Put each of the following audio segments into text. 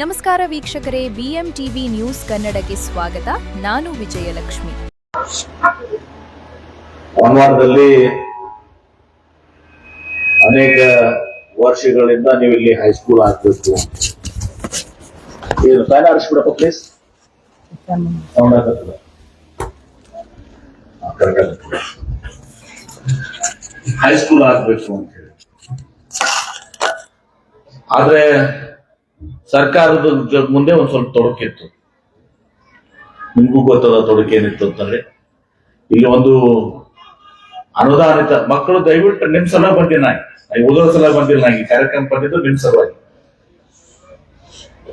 ನಮಸ್ಕಾರ ವೀಕ್ಷಕರೇ BM TV news ಕನ್ನಡಕ್ಕೆ ಸ್ವಾಗತ ನಾನು ವಿಜಯಲಕ್ಷ್ಮಿ ಹೊನ್ನಾವರದಲ್ಲಿ ಅನೇಕ ವರ್ಷಗಳಿಂದ ನೀವು ಇಲ್ಲಿ ಹೈಸ್ಕೂಲ್ ಆಗಬೇಕು ಏನು ಫ್ಯಾನ್ ಆರಿಸ್ಬಿಡಪ್ಪ ಪ್ಲೀಸ್ ಹೈಸ್ಕೂಲ್ ಆಗಬೇಕು ಅಂತ ಹೇಳಿ ಆದ್ರೆ ಸರ್ಕಾರದ ಮುಂದೆ ಒಂದ್ ಸ್ವಲ್ಪ ತೊಡಕಿತ್ತು ನಿಮಗೂ ಗೊತ್ತದ ತೊಡಕೆ ಏನಿತ್ತು ಅಂತಂದ್ರೆ ಇಲ್ಲಿ ಒಂದು ಅನುದಾನಿತ ಮಕ್ಕಳು ದಯವಿಟ್ಟು ನಿಮ್ ಸಲ ಬಂದಿಲ್ಲ ನಾನು ಓದೋ ಸಲ ಬಂದಿಲ್ಲ ನಂಗೆ ಕಾರ್ಯಕ್ರಮ ಬಂದಿದ್ದು ನಿಮ್ ಸಲುವಾಗಿ.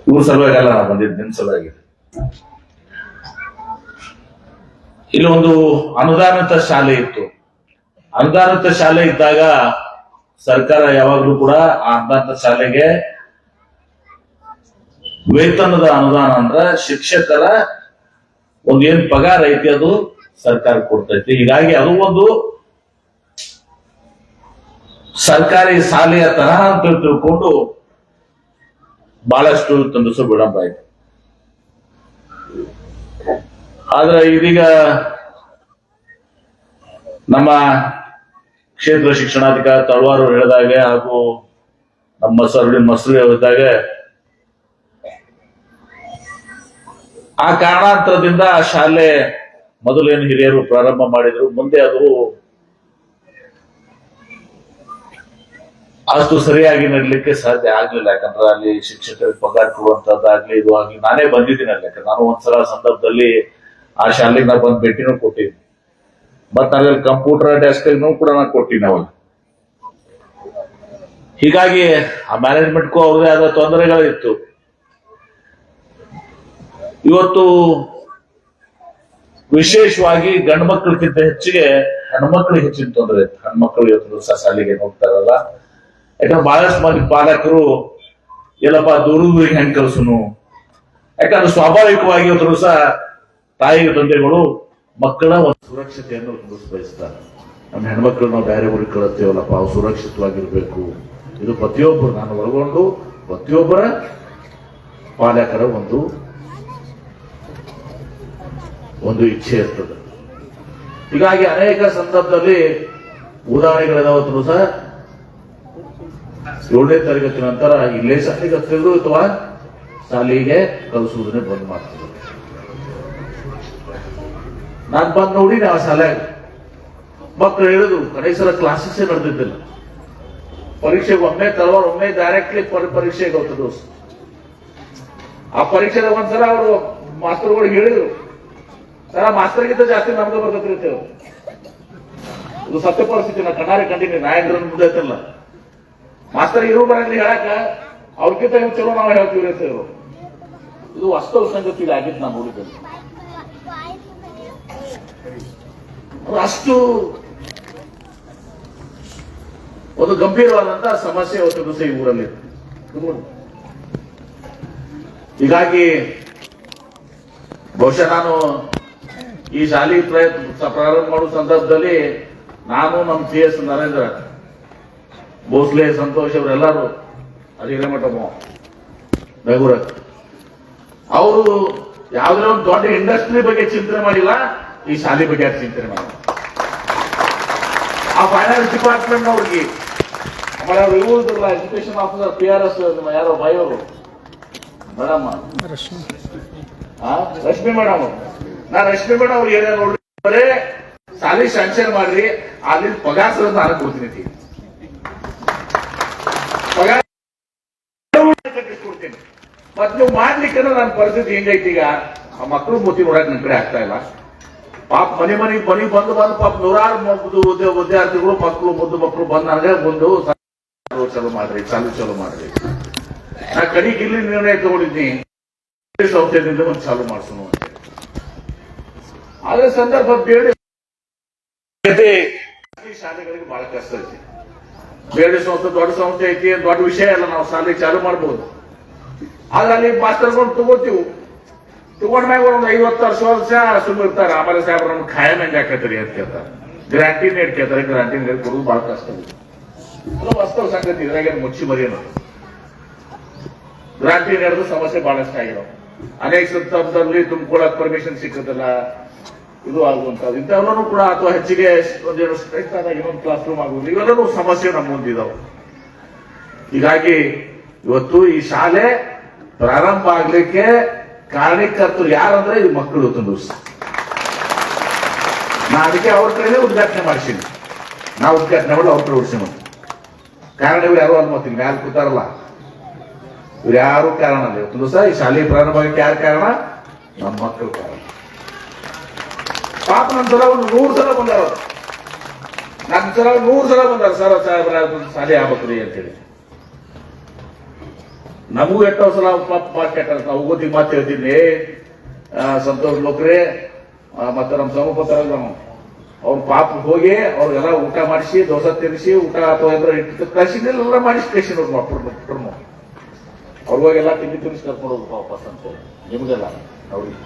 ಇವ್ರ ಸಲುವಾಗಿ ಅಲ್ಲ ನಾನು ಬಂದಿದ್ದು ನಿಮ್ ಸಲುವಾಗಿ. ಇಲ್ಲಿ ಒಂದು ಅನುದಾನಿತ ಶಾಲೆ ಇತ್ತು. ಅನುದಾನಿತ ಶಾಲೆ ಇದ್ದಾಗ ಸರ್ಕಾರ ಯಾವಾಗ್ಲೂ ಕೂಡ ಆ ಅನುದಾನಿತ ಶಾಲೆಗೆ ವೇತನದ ಅನುದಾನ ಅಂದ್ರ ಶಿಕ್ಷಕರ ಒಂದು ಏನ್ ಪಗಾರ ಐತಿ ಅದು ಸರ್ಕಾರ ಕೊಡ್ತೈತಿ. ಹೀಗಾಗಿ ಅದು ಒಂದು ಸರ್ಕಾರಿ ಶಾಲೆಯ ತರಹ ಅಂತ ತಿಳ್ಕೊಂಡು ಬಹಳಷ್ಟು ತಂದಸು ವಿಳಂಬ ಆಯ್ತು ಆದ್ರೆ ಇದೀಗ ನಮ್ಮ ಕ್ಷೇತ್ರ ಶಿಕ್ಷಣಾಧಿಕಾರಿ ತಳವಾರು ಹೇಳಿದಾಗ ಹಾಗೂ ನಮ್ಮ ಸರ್ವಿ ಮಸರು ಹೇಳಿದಾಗ ಆ ಕಾರಣಾಂತರದಿಂದ ಆ ಶಾಲೆ ಮೊದಲೇನು ಹಿರಿಯರು ಪ್ರಾರಂಭ ಮಾಡಿದ್ರು, ಮುಂದೆ ಅದು ಅಷ್ಟು ಸರಿಯಾಗಿ ನಡಲಿಕ್ಕೆ ಸಾಧ್ಯ ಆಗ್ಲಿಲ್ಲ, ಯಾಕಂದ್ರೆ ಅಲ್ಲಿ ಶಿಕ್ಷಕರಿಗೆ ಪಗಾರ ಕೊಡುವಂತದ್ದಾಗ್ಲಿ, ಇದು ಆಗ್ಲಿ, ನಾನೇ ಬಂದಿದ್ದೀನಿ ಅಲ್ಲಿ. ಯಾಕಂದ್ರೆ ನಾನು ಒಂದ್ಸಲ ಸಂದರ್ಭದಲ್ಲಿ ಆ ಶಾಲೆಗೆ ನಾ ಬಂದು ಭೇಟಿನೂ ಕೊಟ್ಟಿದ್ದೀನಿ ಮತ್ ಅಲ್ಲಿ ಕಂಪ್ಯೂಟರ್ ಡೆಸ್ಕ್ ಕೂಡ ನಾನು ಕೊಟ್ಟಿನಿ ಅವಾಗ ಹೀಗಾಗಿ ಆ ಮ್ಯಾನೇಜ್ಮೆಂಟ್ಗೂ ಅವ್ರದೇ ಆದ ತೊಂದರೆಗಳಿತ್ತು. ಇವತ್ತು ವಿಶೇಷವಾಗಿ ಗಂಡು ಮಕ್ಕಳಿಗಿಂತ ಹೆಚ್ಚಿಗೆ ಹೆಣ್ಮಕ್ಳಿಗೆ ಹೆಚ್ಚಿನ ತೊಂದರೆ ಇತ್ತು. ಹೆಣ್ಮಕ್ಳು ಇವತ್ತು ದಿವಸ ಶಾಲೆಗೆ ಹೋಗ್ತಾರಲ್ಲ ಯಾಕಂದ್ರೆ ಬಹಳಷ್ಟು ಮಂದಿ ಪಾಲಕರು, ಎಲ್ಲಪ್ಪ ದೂರದೂರಿಗೆ ಹೆಂಗ್ ಕಲ್ಸುನು. ಯಾಕಂದ್ರೆ ಸ್ವಾಭಾವಿಕವಾಗಿ ಇವತ್ತು ದಿವಸ ತಾಯಿ ತಂದೆಗಳು ಮಕ್ಕಳ ಒಂದು ಸುರಕ್ಷತೆಯನ್ನು ಬಯಸ್ತಾರೆ ನಮ್ಮ ಹೆಣ್ಮಕ್ಳು ನಾವು ಬೇರೆ ಊರಿಗೆ ಕಳತ್ತೇವಲ್ಲಪ್ಪ ಅವು ಸುರಕ್ಷಿತವಾಗಿರ್ಬೇಕು. ಇದು ಪ್ರತಿಯೊಬ್ಬರು, ನಾನು ಒಳಗೊಂಡು ಪ್ರತಿಯೊಬ್ಬರ ಪಾಲಕರ ಒಂದು ಒಂದು ಇಚ್ಛೆ ಇರ್ತದೆ. ಹೀಗಾಗಿ ಅನೇಕ ಸಂದರ್ಭದಲ್ಲಿ ಉದಾಹರಣೆಗಳಿದಾವತ್ತು ಸಹ ಏಳನೇ ತರಗತಿ ನಂತರ ಇಲ್ಲೇ ಶಾಲೆಗೆ ಹತ್ತಿದ್ರು ಅಥವಾ ಶಾಲೆಗೆ ಕಲಿಸುವುದನ್ನೇ ಬಂದ್ ಮಾಡ್ತಿದ್ರು ನಾನ್ ಬಂದ್ ನೋಡಿ ಆ ಶಾಲೆಗೆ ಮಕ್ಕಳು ಹೇಳಿದ್ರು ಕಡೆ ಕ್ಲಾಸಸ್ಸೇ ಕ್ಲಾಸಸ್ ನಡೆದಿದ್ದಿಲ್ಲ. ಪರೀಕ್ಷೆಗೆ ಒಮ್ಮೆ ತಲವಾರ ಒಮ್ಮೆ ಡೈರೆಕ್ಟ್ಲಿ ಪರೀಕ್ಷೆಗೆ ಹೋಗ್ತದ್ರು ಆ ಪರೀಕ್ಷೆದಾಗ ಒಂದ್ಸಲ ಅವರು ಮಾಸ್ತರ್ಗಳು ಹೇಳಿದ್ರು ಸರ ಮಾಸ್ತರ್ಗಿಂತ ಜಾಸ್ತಿ ನಮ್ದು ಬರ್ತೈತಿ ಇದು ಸತ್ಯ ಪರಿಸ್ಥಿತಿ, ನಾ ಕಣ್ಣಾರೆ ಕಂಡಿನಿ ನಾಯಂದ್ರ ಮುಂದೆ ಐತಲ್ಲ ಮಾಸ್ತರ್ ಇರೋ ಬರಂಗಿಲ್ಲ ಹೇಳಕ ಅವ್ರಿಗಿಂತ ಇವ್ ಚಲೋ ನಾವು ಹೇಳ್ತೀವಿ ಹೇಳು ಇದು ವಾಸ್ತವ ಸಂಗತಿ ಆಗಿತ್ತು ನಮ್ಮ ನೋಡಿದ್ದೇನೆ. ಅಷ್ಟು ಒಂದು ಗಂಭೀರವಾದಂತಹ ಸಮಸ್ಯೆ ಅವತ್ತು ದಿವಸ ಈ ಊರಲ್ಲಿ. ಹೀಗಾಗಿ ಬಹುಶಃ ನಾನು ಈ ಶಾಲೆ ಪ್ರಯತ್ನ ಪ್ರಾರಂಭ ಮಾಡುವ ಸಂದರ್ಭದಲ್ಲಿ ನಾನು ನಮ್ಮ ಸಿ ಎಸ್ ನರೇಂದ್ರ ಭೋಸ್ಲೆ ಸಂತೋಷ್ ಅವರೆಲ್ಲರೂ ಅಲ್ಲಿ ಮಠ ಬೆಂಗೂರ ಅವರು ಯಾವುದೇ ಒಂದು ದೊಡ್ಡ ಇಂಡಸ್ಟ್ರಿ ಬಗ್ಗೆ ಚಿಂತನೆ ಮಾಡಿಲ್ಲ, ಈ ಶಾಲೆ ಬಗ್ಗೆ ಚಿಂತನೆ ಮಾಡಿಲ್ಲ. ಆ ಫೈನಾನ್ಸ್ ಡಿಪಾರ್ಟ್ಮೆಂಟ್ ಅವ್ರಿಗೆ ಆಮೇಲೆ ಅವ್ರು ಇರುವುದಿಲ್ಲ education officer P R S ಯಾರೋ ಬಾಯೋರು ಮೇಡಮ್ ರಶ್ಮಿ ಮೇಡಮ್ ನಾ ರಶ್ಮಿ ಮೇಡಮ್ ಅವ್ರು ಏನೇ ನೋಡ್ರಿ, ಬರೇ ಸಾಲಿ ಸ್ಯಾಂಕ್ಷನ್ ಮಾಡ್ರಿ ಅಲ್ಲಿ ಪಗಾರ ಸರ ನಾನು ಕೊಡ್ತೀನಿ. ಪಗಾರ ಕಟ್ಟಿಸ್ಕೊಡ್ತೀನಿ ಮತ್ ನೀವು ಮಾಡ್ಲಿಕ್ಕೆ ನನ್ನ ಪರಿಸ್ಥಿತಿ ಹೆಂಗೈತಿ ಈಗ? ಆ ಮಕ್ಕಳು ಮೂತಿ ನೋಡಕ್ ನನ್ ಕಡೆ ಆಗ್ತಾ ಇಲ್ಲ. ಪಾಪ ಮನೆ ಮನೆಗೆ ಮನೆ ಬಂದು ಬಂದು ಪಾಪ ನೂರಾರು ವಿದ್ಯಾರ್ಥಿಗಳು ಮಕ್ಕಳು ಮುದ್ದು ಮಕ್ಕಳು ಬಂದು ನನಗೆ ಬಂದು ಚಾಲು ಮಾಡ್ರಿ ಚಾಲು ಚಲೋ ಮಾಡ್ರಿ. ನಾ ಕಡಿಗೆ ಇಲ್ಲಿ ನಿರ್ಣಯ ತಗೊಂಡಿದ್ದೀನಿ. ಸಂಸ್ಥೆದಿಂದ ಒಂದು ಚಾಲು ಮಾಡಿಸೋಣ ಆದ್ರೆ ಸಂದರ್ಭ ಬೇಡ ಈ ಶಾಲೆಗಳಿಗೆ ಬಹಳ ಕಷ್ಟ ಐತಿ. ಬೇರೆ ಸಂಸ್ಥೆ ದೊಡ್ಡ ಸಂಸ್ಥೆ ಐತಿ ದೊಡ್ಡ ವಿಷಯ ಅಲ್ಲ ನಾವು ಶಾಲೆ ಚಾಲು ಮಾಡಬಹುದು ಆದ್ರೆ ಅಲ್ಲಿ ಮಾಸ್ತರ್ಗಳು ತಗೋತೀವಿ. ತಗೊಂಡ್ಮ್ಯಾಗ ಒಂದು ಐವತ್ತು ವರ್ಷ ವರ್ಷ ಸುಮ್ಮ ಇರ್ತಾರೆ. ಆಮೇಲೆ ಸಾಹೇಬ್ರ ನಮ್ಗೆ ಖಾಯಂ ಹೆಂಗ್ ಹಾಕತ್ರಿ ಅಂತ ಕೇಳ್ತಾರೆ. ಗ್ರಾಂಟಿ ನೀಡ್ ಕೇಳ್ತಾರೆ. ಗ್ರಾಂಟಿ ನೀಡ್ ಕೊಡೋದು ಬಹಳ ಕಷ್ಟ ಅದು ವಾಸ್ತವ ಸಂಗತಿ ಇದ್ರಾಗ ಮುಚ್ಚಿ ಮರಿಯೋಣ ಗ್ರಾಂಟಿ ನೀಡೋದು ಸಮಸ್ಯೆ ಬಹಳಷ್ಟು ಆಗಿರೋ ಅನೇಕ ಸಂದರ್ಭದಲ್ಲಿ ತುಂಬಿಕೊಳ್ಳಕ್ ಪರ್ಮಿಷನ್ ಸಿಕ್ಕದಿಲ್ಲ. ಇದು ಆಗುವಂತದ್ದು ಇಂಥವೆಲ್ಲರೂ ಕೂಡ ಅಥವಾ ಹೆಚ್ಚಿಗೆ ಒಂದೆರಡು ಸ್ಟ್ರೆಂತ್ ಆದಾಗ ಇನ್ನೊಂದು ಕ್ಲಾಸ್ ರೂಮ್ ಆಗುವುದು. ಇವೆಲ್ಲರೂ ಸಮಸ್ಯೆ ನಮ್ಮ ಮುಂದಿದಾವೆ ಹೀಗಾಗಿ ಇವತ್ತು ಈ ಶಾಲೆ ಪ್ರಾರಂಭ ಆಗ್ಲಿಕ್ಕೆ ಕಾರಣೀಕರ್ತರು ಯಾರಂದ್ರೆ ಈ ಮಕ್ಕಳು ತುಂಬ ದಿವಸ. ನಾ ಅದಕ್ಕೆ ಅವ್ರ ಕಡೆನೇ ಉದ್ಘಾಟನೆ ಮಾಡಿಸೀನಿ. ನಾ ಉದ್ಘಾಟನೆ ಮಾಡಿ ಅವ್ರ ಕಡೆ ಉಡ್ಸೀನಿ ಕಾರಣ ಇವ್ರು ಯಾರು ಅಲ್ಲಿ ಮತ್ತೆ ಮ್ಯಾಲ ಕೂತಾರಲ್ಲ. ಇವ್ರು ಯಾರು ಕಾರಣ ಅಲ್ಲ. ಇವತ್ತು ದಿವಸ ಈ ಶಾಲೆ ಪ್ರಾರಂಭ ಆಗಕ್ಕೆ ಯಾರು ಕಾರಣ? ನಮ್ಮ ಮಕ್ಕಳು ಕಾರಣ. ಪಾಪ ನನ್ನ ಸಲ ಒಂದು ನೂರು ಸಲ ಬಂದಾರ. ನನ್ನ ಸಲ ನೂರು ಸಲ ಬಂದಾರ. ಸರ್, ಸಾಹೇಬ್ರ ಶಾಲೆ ಆಗ್ಬೇಕ್ರಿ ಅಂತೇಳಿ. ನಮಗೂ ಎಷ್ಟೋ ಸಲ ಪಾಪ ಮಾತು ಕೆಟ್ಟ ನಾವು ಓದಿ ಮಾತು ಹೇಳ್ತೀನಿ. ಸಂತೋಷ್ ಲೋಕ್ರೆ ಮತ್ತೆ ನಮ್ಮ ಸಮಪತ್ರ ನಾವು ಅವ್ರ ಪಾಪ ಹೋಗಿ ಅವ್ರಿಗೆಲ್ಲ ಊಟ ಮಾಡಿಸಿ, ದೋಸೆ ತಿನ್ನಿಸಿ, ಊಟ ಅಥವಾ ಏನಾರ ಇಟ್ಟು ಕಳಿಸಿದ್ದೆಲ್ಲ ಮಾಡಿಸಿ ಕಳಿಸಿ ನೋಡಿ ಮಕ್ಕಳು ಅವ್ರಿಗೋಗೆಲ್ಲ ತಿಂಡಿ ತಿನ್ನಿಸಿ ಕರ್ಕೊಂಡು ಹೋಗ್ಬೇಕು ವಾಪಸ್ ಅಂತ ನಿಮ್ಗೆಲ್ಲ. ಅವ್ರಿಗೆ.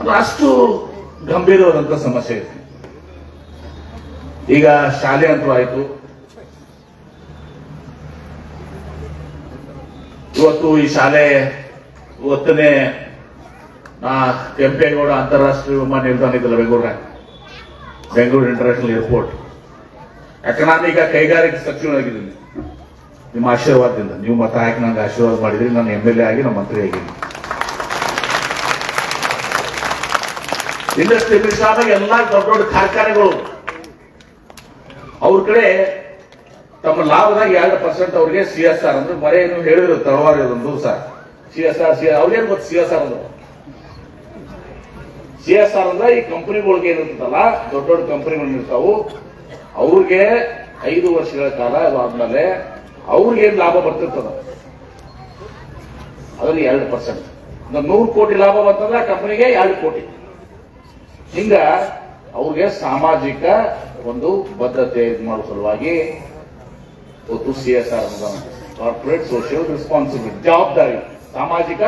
ಅದು ಅಷ್ಟು ಗಂಭೀರವಾದಂತ ಸಮಸ್ಯೆ ಇದೆ. ಈಗ ಶಾಲೆ ಅಂತೂ ಆಯ್ತು ಇವತ್ತು ಈ ಶಾಲೆ ಇವತ್ತನೇ ಕೆಂಪೇಗೌಡ ಅಂತಾರಾಷ್ಟ್ರೀಯ ವಿಮಾನ ನಿಲ್ದಾಣ ಇದ್ದಲ್ಲ ಬೆಂಗಳೂರ ಬೆಂಗಳೂರು ಇಂಟರ್ನ್ಯಾಷನಲ್ ಏರ್ಪೋರ್ಟ್ ಈಗ ಕೈಗಾರಿಕೆ ಸಚಿವನಾಗಿದ್ದೀನಿ. ನಿಮ್ಮ ಆಶೀರ್ವಾದದಿಂದ, ನೀವು ಮತ ಹಾಕಿ ನನಗೆ ಆಶೀರ್ವಾದ ಮಾಡಿದ್ರಿ, ನಾನು ಎಂ ಎಲ್ ಎ ಆಗಿ, ನಮ್ಮ ಮಂತ್ರಿ ಆಗಿದ್ದೀನಿ. ಇಂಡಸ್ಟ್ರಿ ಮಿನಿಸ್ಟರ್ ಆದಾಗ ಎಲ್ಲ ದೊಡ್ಡ ದೊಡ್ಡ ಕಾರ್ಖಾನೆಗಳು. ಅವ್ರ ಕಡೆ ತಮ್ಮ ಲಾಭದಾಗ ಎರಡು ಪರ್ಸೆಂಟ್ ಅವ್ರಿಗೆ ಸಿ ಎಸ್ ಆರ್ ಅಂದ್ರೆ. ಮರೆ ಏನು ಹೇಳಿದ್ರು ತಳವಾರ ಇದೊಂದು sir C S R C ಅವ್ರೇನು ಗೊತ್ತು ಸಿ ಎಸ್ ಆರ್ ಅಂದ್ರೆ? ಸಿ ಎಸ್ ಆರ್ ಅಂದ್ರೆ ಈ ಕಂಪನಿಗಳಿಗೆ ಏನಿರ್ತದಲ್ಲ ದೊಡ್ಡ ದೊಡ್ಡ ಕಂಪನಿಗಳು ಇರ್ತಾವು. ಅವ್ರಿಗೆ ಐದು ವರ್ಷಗಳ ಕಾಲ ಅದಾದ್ಮೇಲೆ ಅವ್ರಿಗೆ ಏನು ಲಾಭ ಬರ್ತಿರ್ತದ? ಅದ್ರಲ್ಲಿ ಎರಡು ಪರ್ಸೆಂಟ್ ನೂರು ಕೋಟಿ ಲಾಭ ಬಂತಂದ್ರೆ ಕಂಪನಿಗೆ ಎರಡು ಕೋಟಿ. ಹಿಂಗ ಅವ್ರಿಗೆ ಸಾಮಾಜಿಕ ಒಂದು ಬದ್ಧತೆ ಇದು ಮಾಡೋ ಸಲುವಾಗಿ ಒಂದು C S R corporate social responsibility ಜವಾಬ್ದಾರಿ. ಸಾಮಾಜಿಕ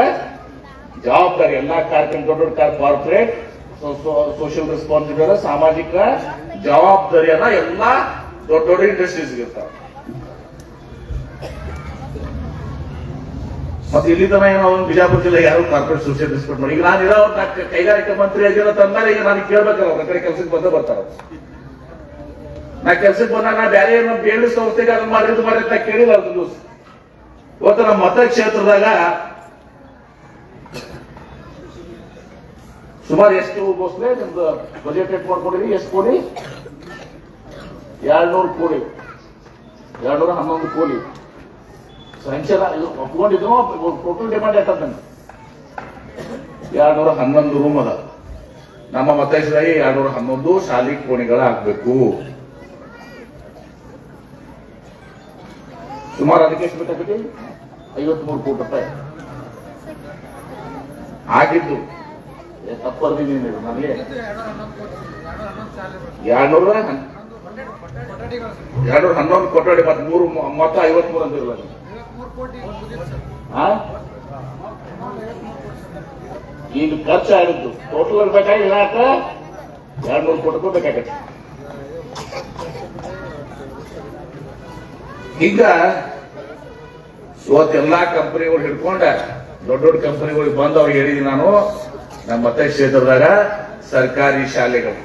ಜವಾಬ್ದಾರಿ. ಎಲ್ಲಾ ಕಾರ್ಯಕ್ರಮ ದೊಡ್ಡ ದೊಡ್ಡ ಕಾರ್ಪೊರೇಟ್ ಸೋಷಿಯಲ್ ರೆಸ್ಪಾನ್ಸಿಬಿಲಿಟಿ ಸಾಮಾಜಿಕ ಜವಾಬ್ದಾರಿಯನ್ನ ಎಲ್ಲ ದೊಡ್ಡ ದೊಡ್ಡ ಇಂಡಸ್ಟ್ರೀಸ್ ಇರ್ತಾವೆ. ಮತ್ತೆ ಇಲ್ಲಿ ತನ ಏನೋ ಬಿಜಾಪುರ ಜಿಲ್ಲೆ ಯಾರು ಕಾರ್ಪೊರೇಟ್ ಸೊಸೈಟಿ ಡಿಸ್ಕೌಂಟ್ ಮಾಡಿ. ಈಗ ನಾನು ಇರೋ ಕೈಗಾರಿಕಾ ಮಂತ್ರಿ ಆಗಿರೋ ತಂದಾರೆ ಈಗ ನಾನು ಕೇಳ್ಬೇಕಲ್ಲ ಅವ್ರ ಕಡೆ ಕೆಲ್ಸಕ್ಕೆ ಬಂದೇ ಬರ್ತಾರ ನಾ ಕೆಲ್ಸಕ್ಕೆ ಬಂದಾಗ ನಾ ಬೇರೆ ಏನೋ ಬೇಳಿ ಸಂಸ್ಥೆಗೆ ಅದನ್ನ ಮಾಡಿ ಇದು ಮಾಡಿ ಅಂತ ಕೇಳಿಲ್ಲ ಅದು ದಿವಸ ಇವತ್ತು ನಮ್ಮ ಮತಕ್ಷೇತ್ರದಾಗ ಸುಮಾರು ಎಷ್ಟು ಬೋಸ್ಲೆ ನಿಮ್ದು ಬಜೆಟ್ ಎಟ್ ಮಾಡ್ಕೊಂಡಿರಿ, ಎಷ್ಟು ಕೋಟಿ? ಎರಡ್ನೂರು ಕೋಟಿ. ಎರಡ್ನೂರ ಹನ್ನೊಂದು ಕೋಟಿ. ಸಂಚಲ ಒಪ್ಕೊಂಡಿದ್ರು ಟೋಟಲ್ ಡಿಮಾಂಡ್ ಎಟ್ಟದ ಎರಡ್ನೂರ ಹನ್ನೊಂದು ರೂಮ್ ಅದ. ನಮ್ಮ ಮತದಾಗಿ ಎರಡ್ನೂರ ಹನ್ನೊಂದು ಶಾಲಿ ಕೋಣೆಗಳಾಗಬೇಕು. ಸುಮಾರು ಅದಕ್ಕೆ ಎಷ್ಟು ಬೇಕಾಗೈತಿ ಐವತ್ಮೂರು ಕೋಟಿ ರೂಪಾಯಿ. ಆಗಿದ್ದು. ತಪ್ಪು ಬರ್ದಿದ್ದೀನಿ ನಮಗೆ ನನಗೆ ಎರಡ್ನೂರ ಎರಡ್ನೂರ ಹನ್ನೊಂದು ಕೊಠಡಿ, ಮತ್ತೆ ಮೂರು ಮೊತ್ತ ಐವತ್ಮೂರು ಅಂತಿರಲ್ಲ ನೀವು. ಆ? ಈಗ ಖರ್ಚು ಆಗಿದ್ದು ಟೋಟಲ್ ಬೇಕಾಗಿ ಯಾಕ ಎರಡು ನೂರು ಕೋಟಿ ರೂಪಾಯಿ ಬೇಕಾಗತ್ತೆ. ಈಗ ಇವತ್ತೆಲ್ಲಾ ಕಂಪನಿಗಳು ಹಿಡ್ಕೊಂಡ ದೊಡ್ಡ ದೊಡ್ಡ ಕಂಪನಿಗಳಿಗೆ ಬಂದು ಅವ್ರಿಗೆ ಹೇಳಿದೀನಿ ನಾನು. ನಮ್ಮ ಮತ ಕ್ಷೇತ್ರದಾಗ ಸರ್ಕಾರಿ ಶಾಲೆಗಳು.